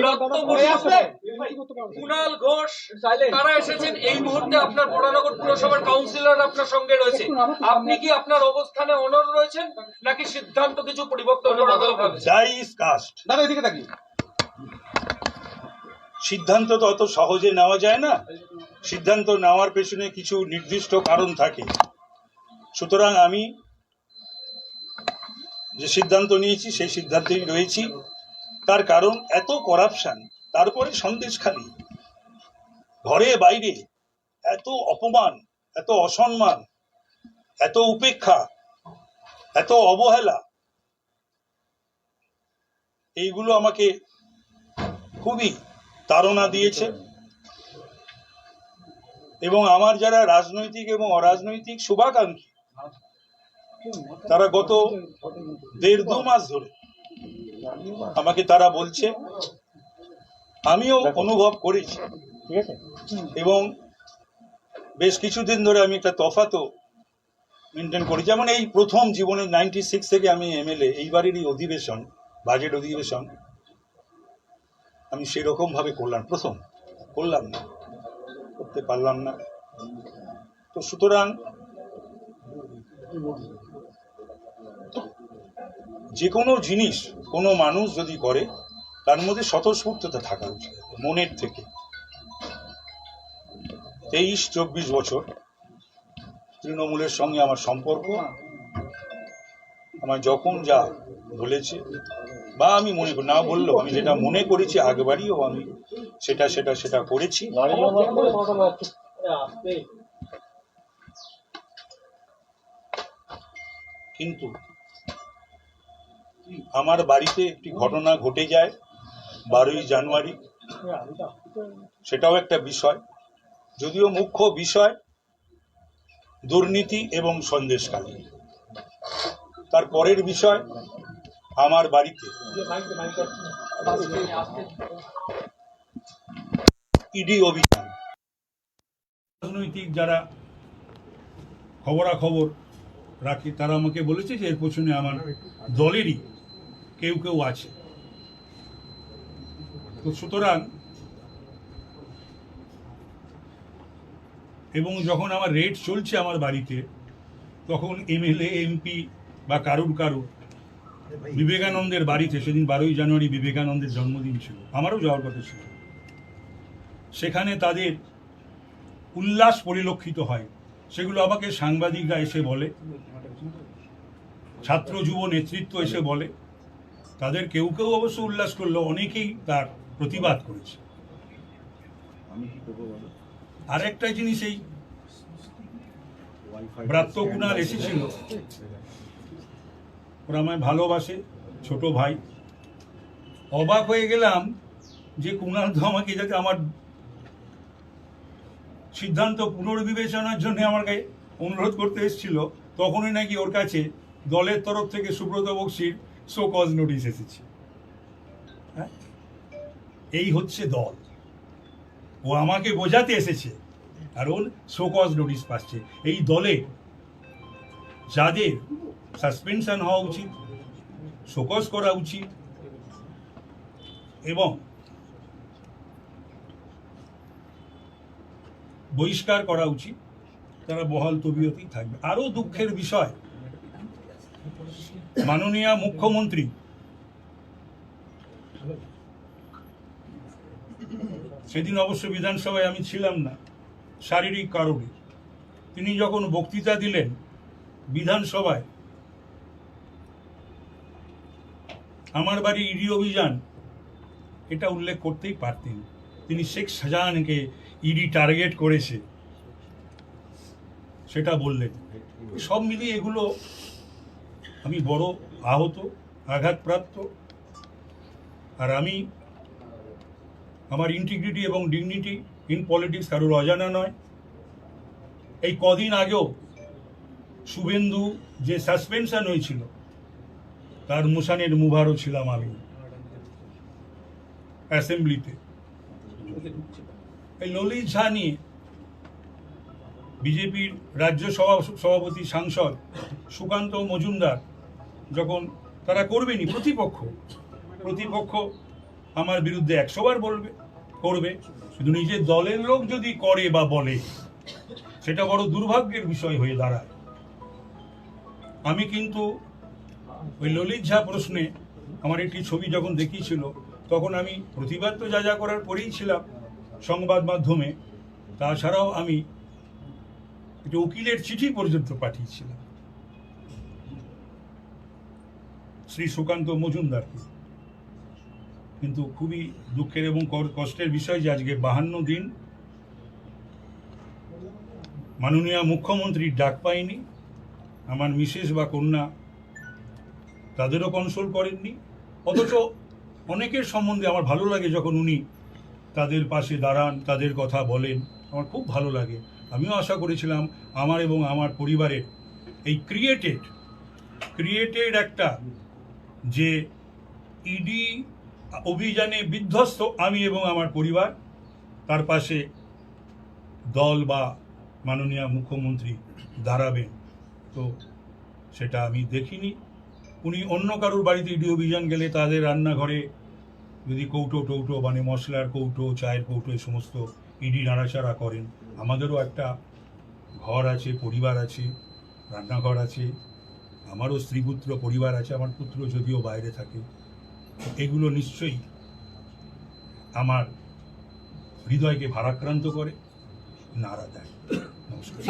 ব্রাত্য বসু, কুণাল ঘোষ তারা এসেছেন এই মুহূর্তে আপনার বড়নগর পুরসভার কাউন্সিলর আপনার সঙ্গে রয়েছে। আপনি কি আপনার অবস্থানে অনর রয়েছেন নাকি সিদ্ধান্ত কিছু পরিবর্তন করা হবে ডাই ইজ কাস্ট দাদা এদিকে তাকিয়ে। সিদ্ধান্ত তো অত সহজে নেওয়া যায় না। সিদ্ধান্ত নেওয়ার পেছনে কিছু নির্দিষ্ট কারণ থাকে। সুতরাং আমি যে সিদ্ধান্ত নিয়েছি সেই সিদ্ধান্তেই রয়েছি। তার কারণ এত করাপশন তারপরে সন্দেশখালী ঘরে বাইরে এত অপমান, এত অসম্মান, এত উপেক্ষা, এত অবহেলা, এইগুলো আমাকে খুবই তাড়না দিয়েছে। এবং আমার যারা রাজনৈতিক এবং অরাজনৈতিক শুভাকাঙ্ক্ষী, তারা গত দেড় দু মাস ধরে আমাকে তারা বলছে আমিও অনুভব করেছি। এবং বেশ কিছুদিন ধরে আমি একটা তফাতও মেনটেন করি। যেমন এই প্রথম জীবনে নাইনটি সিক্স থেকে আমি এমএলএ এইবারেরই অধিবেশন বাজেট অধিবেশন আমি সেরকমভাবে করলাম। প্রথম করলাম না করতে পারলাম না। তো সুতরাং যে কোনো জিনিস কোনো মানুষ যদি করে, তার মধ্যে স্বতঃস্ফূর্ততা থাকা উচিত, মনের থেকে। তেইশ, চব্বিশ বছর তৃণমূলের সঙ্গে আমার সম্পর্ক আমার যখন যা বলেছে, বা আমি মনে করি, না বললেও আমি যেটা মনে করেছি আগবারইও আমি সেটা সেটা সেটা করেছি। কিন্তু আমার বাড়িতে একটি ঘটনা ঘটে যায় বারোই জানুয়ারি। সেটাও একটা বিষয়। যদিও মুখ্য বিষয় দুর্নীতি এবং সন্দেশকালী তার পরের বিষয় আমার বাড়িতে। ইডি অভিযান। রাজনৈতিক যারা খবরাখবর রাখি, তারা আমাকে বলেছে যে এর পেছনে আমার দলেরই কেউ কেউ আছে। তো সুতরাং এবং যখন আমার রেড চলছে আমার বাড়িতে, তখন এমএলএ, এমপি বা কারুর কারুর বিবেকানন্দের বাড়িতে, সেদিন বারোই জানুয়ারি বিবেকানন্দের জন্মদিন ছিল, আমারও যাওয়ার কথা ছিল। সেখানে তাদের উল্লাস পরিলক্ষিত হয়। সেগুলো আমাকে সাংবাদিকরা এসে বলে, ছাত্র যুব নেতৃত্ব এসে বলে তাদের কেউ কেউ অবশ্য উল্লাস করল অনেকেই তার প্রতিবাদ করেছে। আর একটা জিনিস এই ব্রাত্য এসেছিল। ওরা আমায় ভালোবাসে ছোট ভাই। অবাক হয়ে গেলাম যে কুণাল তো আমাকে যাতে আমার সিদ্ধান্ত পুনর্বিবেচনার জন্য আমার কাছে অনুরোধ করতে এসেছিল। তখনই নাকি ওর কাছে দলের তরফ থেকে সুব্রত বক্সির শো কজ নোটিশ এসেছে। হ্যাঁ? এই হচ্ছে দল। ও আমাকে বোঝাতে এসেছে। ওর শো কজ নোটিশ পাচ্ছে। এই দলে যাদের সাসপেনশন হওয়া উচিত শোকজ করা উচিত। এবং বহিষ্কার করা উচিত। তারা বহাল তবিয়তেই থাকবে। আরও দুঃখের বিষয় মাননীয় মুখ্যমন্ত্রী। সেদিন অবশ্য বিধানসভায় আমি ছিলাম না, শারীরিক কারণে। তিনি যখন বক্তৃতা দিলেন বিধানসভায়, আমার বাড়ি ইডি অভিযান, এটা উল্লেখ করতেই পারতেন। তিনি শেখ শাহজাহানকে ইডি টার্গেট করেছে, সেটা বললেন। সব মিলিয়ে এগুলো আমি বড়, আহত, আঘাতপ্রাপ্ত। আর আমি আমার ইন্টিগ্রিটি এবং ডিগনিটি ইন পলিটিক্স কারোর অজানা নয়। এই কদিন আগেও শুভেন্দু যে সাসপেনশন হয়েছিল, তার মুসানের মুভারও ছিলাম আমি অ্যাসেম্বলিতে এই ললিত ঝা নিয়ে বিজেপির রাজ্য সভা সভাপতি সাংসদ সুকান্ত মজুমদার যখন তারা করবেনি প্রতিপক্ষ প্রতিপক্ষ আমার বিরুদ্ধে একশোবার বলবে, করবে। শুধু নিজের দলের লোক যদি করে বা বলে, সেটা বড় দুর্ভাগ্যের বিষয় হয়ে দাঁড়ায়। আমি কিন্তু ওই ললিত ঝা প্রশ্নে আমার একটি ছবি যখন দেখিয়েছিল, তখন আমি প্রতিবাদ তো যা যা করার পরেই ছিলাম সংবাদ মাধ্যমে, তাছাড়াও আমি একটি উকিলের চিঠি পর্যন্ত পাঠিয়েছিলাম। শ্রী সুকান্ত মজুমদারকে কিন্তু খুবই দুঃখের এবং কষ্টের বিষয় যে আজকে বাহান্ন দিন মাননীয় মুখ্যমন্ত্রীর ডাক পাইনি আমার মিসেস বা কন্যা তাদেরও কনসোল করেননি, অথচ অনেকের সম্বন্ধে আমার ভালো লাগে যখন উনি তাদের পাশে দাঁড়ান, তাদের কথা বলেন, আমার খুব ভালো লাগে। আমিও আশা করেছিলাম আমার এবং আমার পরিবারের এই ক্রিয়েটেড ক্রিয়েটেড একটা যে ইডি অভিযানে বিধ্বস্ত আমি এবং আমার পরিবার, তার পাশে দল বা মাননীয় মুখ্যমন্ত্রী দাঁড়াবেন। তো সেটা আমি দেখিনি। উনি অন্য কারোর বাড়িতে ইডি অভিযান গেলে তাদের রান্নাঘরে যদি কৌটো টৌটো মানে মশলার কৌটো, চায়ের কৌটো এই সমস্ত ইডি নাড়াচাড়া করেন। আমাদেরও একটা ঘর আছে, পরিবার আছে, রান্নাঘর আছে। আমারও স্ত্রীপুত্র পরিবার আছে, আমার পুত্র যদিও বাইরে থাকে। এগুলো নিশ্চয়ই আমার হৃদয়কে ভারাক্রান্ত করে। নাড়া দেয় নমস্কার